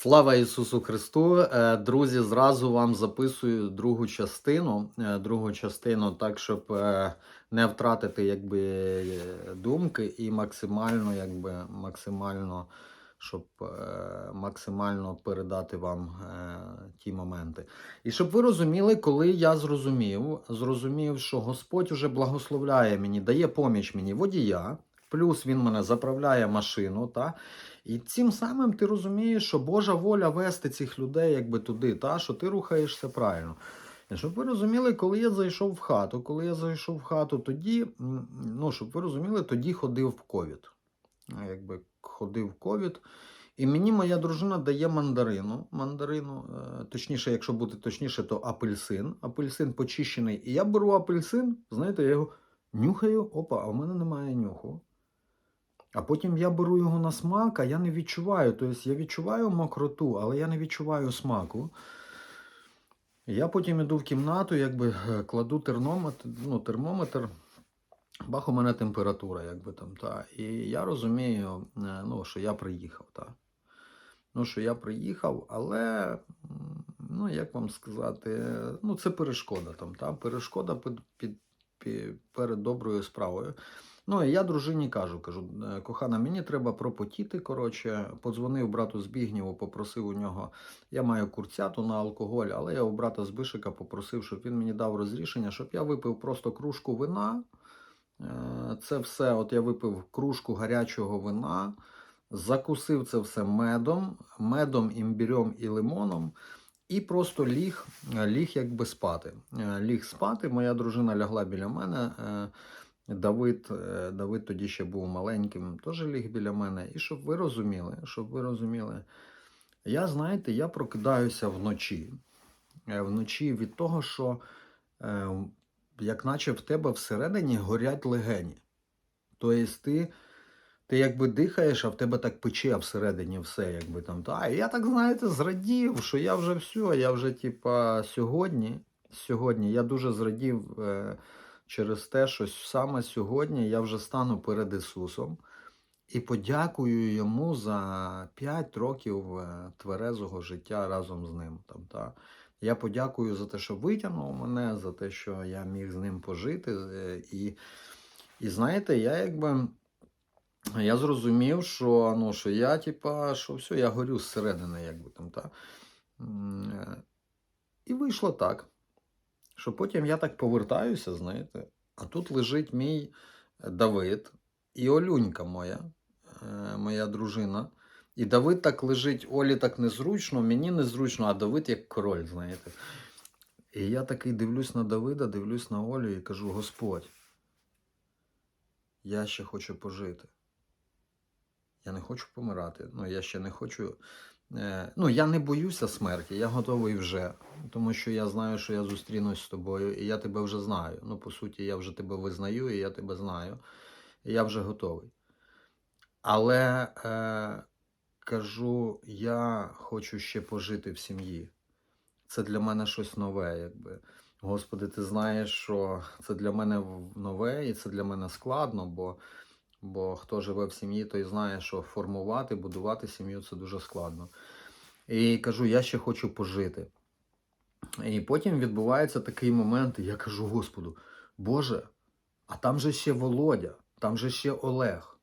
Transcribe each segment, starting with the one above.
Слава Ісусу Христу! Е, Друзі, зразу вам записую другу частину. е, Другу частину, так, щоб е, не втратити якби, думки і максимально, якби, максимально, щоб максимально передати вам ті моменти. І щоб ви розуміли, коли я зрозумів, зрозумів, що Господь уже благословляє мені, дає поміч мені водія, плюс він мене заправляє машину. Та? І цим самим ти розумієш, що Божа воля вести цих людей якби туди, та? що ти рухаєшся правильно. І щоб ви розуміли, коли я зайшов в хату, коли я зайшов в хату, тоді, ну, щоб ви розуміли, тоді ходив в ковід. Якби ходив в ковід. І мені моя дружина дає мандарину. Мандарину, е, точніше, якщо бути точніше, то апельсин. Апельсин почищений. І я беру апельсин, знаєте, я його нюхаю, опа, а в мене немає нюху. А потім я беру його на смак, а я не відчуваю. Тобто я відчуваю мокроту, але я не відчуваю смаку. Я потім іду в кімнату, якби е, кладу термометр, ну, термометр, бах, у мене температура, якби там, та. І я розумію, е, ну, що я приїхав, та. Ну, що я приїхав, але, ну, як вам сказати, ну, це перешкода там, та. Перешкода під, під, під, перед доброю справою. Ну, і я дружині кажу, кажу, «Е, кохана, мені треба пропотіти. Коротше, подзвонив брату Збігнєву, попросив у нього. Я маю курцяту на алкоголь, але я у брата Збишика попросив, щоб він мені дав розрішення, щоб я випив просто кружку вина. Е, Це все, от я випив кружку гарячого вина, закусив це все медом, медом, імбірем і лимоном. І просто ліг, ліг якби спати. Е, Ліг спати, моя дружина лягла біля мене. Давид, е, Давид тоді ще був маленьким, теж ліг біля мене. І щоб ви розуміли, щоб ви розуміли, я, знаєте, я прокидаюся вночі. Е, Вночі від того, що е, як наче в тебе всередині горять легені. Тобто ти, ти якби дихаєш, а в тебе так пече всередині все, якби там. Та, я так, знаєте, зрадів, що я вже все, я вже, типа, сьогодні, сьогодні я дуже зрадів. Е, через те, що саме сьогодні я вже стану перед Ісусом і подякую йому за 5 років е, тверезого життя разом з ним. Там, та. Я подякую за те, що витягнув мене, за те, що я міг з ним пожити. е, І, і знаєте, я якби. Я зрозумів, що, ну, що я, типа, що все, я горю зсередини, якби там, та. Е, І вийшло так що потім я так повертаюся, знаєте, а тут лежить мій Давид і Олюнька моя, е, моя дружина. І Давид так лежить, Олі так незручно, мені незручно, а Давид як король, знаєте. І я такий дивлюсь на Давида, дивлюсь на Олю і кажу: Господь, я ще хочу пожити. Я не хочу помирати. Ну, я ще не хочу. Е, ну, я не боюся смерті, я готовий вже. Тому що я знаю, що я зустрінусь з тобою, і я тебе вже знаю. Ну, по суті, я вже тебе визнаю, і я тебе знаю. І я вже готовий. Але е, кажу, я хочу ще пожити в сім'ї. Це для мене щось нове, якби. Господи, ти знаєш, що це для мене нове, і це для мене складно, бо, бо хто живе в сім'ї, той знає, що формувати, будувати сім'ю це дуже складно. І кажу, я ще хочу пожити. І потім відбувається такий момент, і я кажу Господу, Боже, а там же ще Володя, там же ще Олег,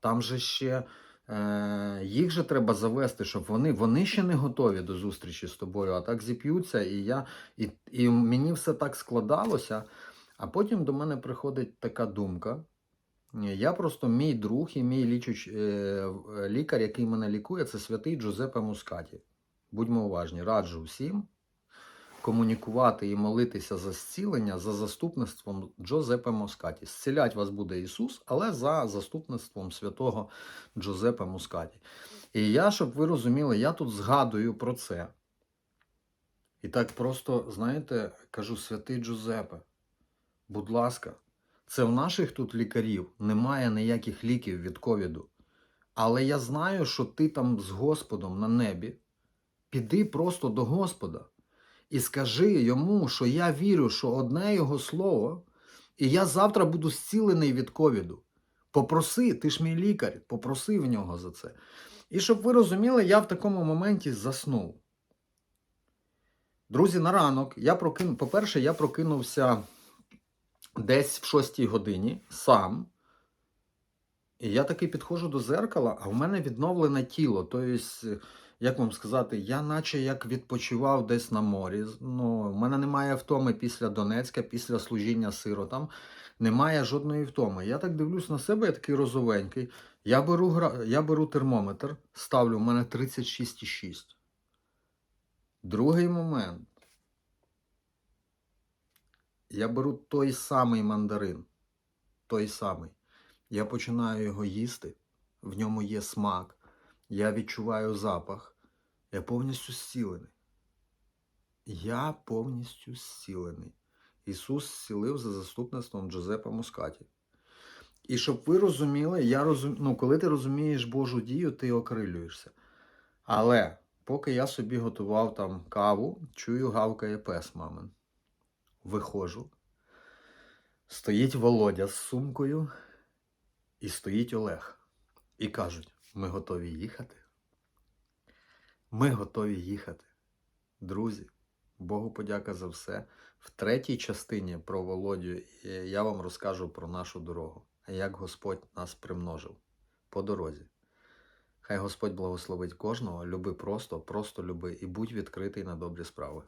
там же ще е, їх же треба завести, щоб вони, вони ще не готові до зустрічі з тобою, а так зіп'ються, і я, і, і мені все так складалося. А потім до мене приходить така думка. Я просто мій друг і мій лічуч, е, лікар, який мене лікує, це святий Джузеппе Мускаті. Будьмо уважні, раджу всім комунікувати і молитися за зцілення за заступництвом Джозепе Москаті. Зцілять вас буде Ісус, але за заступництвом святого Джозепе Мускаті. І я, щоб ви розуміли, я тут згадую про це. І так просто, знаєте, кажу, святий Джузепе, будь ласка, це в наших тут лікарів немає ніяких ліків від ковіду. Але я знаю, що ти там з Господом на небі. Піди просто до Господа і скажи йому, що я вірю, що одне його слово, і я завтра буду зцілений від ковіду. Попроси, ти ж мій лікар, попроси в нього за це. І щоб ви розуміли, я в такому моменті заснув. Друзі, на ранок я прокину, по-перше, я прокинувся десь в 6 годині сам. І я таки підходжу до зеркала, а в мене відновлене тіло. Тобто, як вам сказати, я наче як відпочивав десь на морі. Ну, в мене немає втоми після Донецька, після служіння сиротам. Немає жодної втоми. Я так дивлюсь на себе, я такий розовенький. Я беру, я беру термометр, ставлю, у мене 36,6. Другий момент. Я беру той самий мандарин. Той самий. Я починаю його їсти, в ньому є смак, я відчуваю запах. Я повністю зцілений. Я повністю зцілений. Ісус зцілив за заступництвом Джозепа Мускаті. І щоб ви розуміли, я розум... ну, коли ти розумієш Божу дію, ти окрилюєшся. Але поки я собі готував там каву, чую, гавкає пес мамин. Виходжу. Стоїть Володя з сумкою, і стоїть Олег. І кажуть: ми готові їхати. Ми готові їхати. Друзі, Богу подяка за все. В третій частині про Володю е, я вам розкажу про нашу дорогу, як Господь нас примножив по дорозі. Хай Господь благословить кожного, люби просто, просто люби і будь відкритий на добрі справи.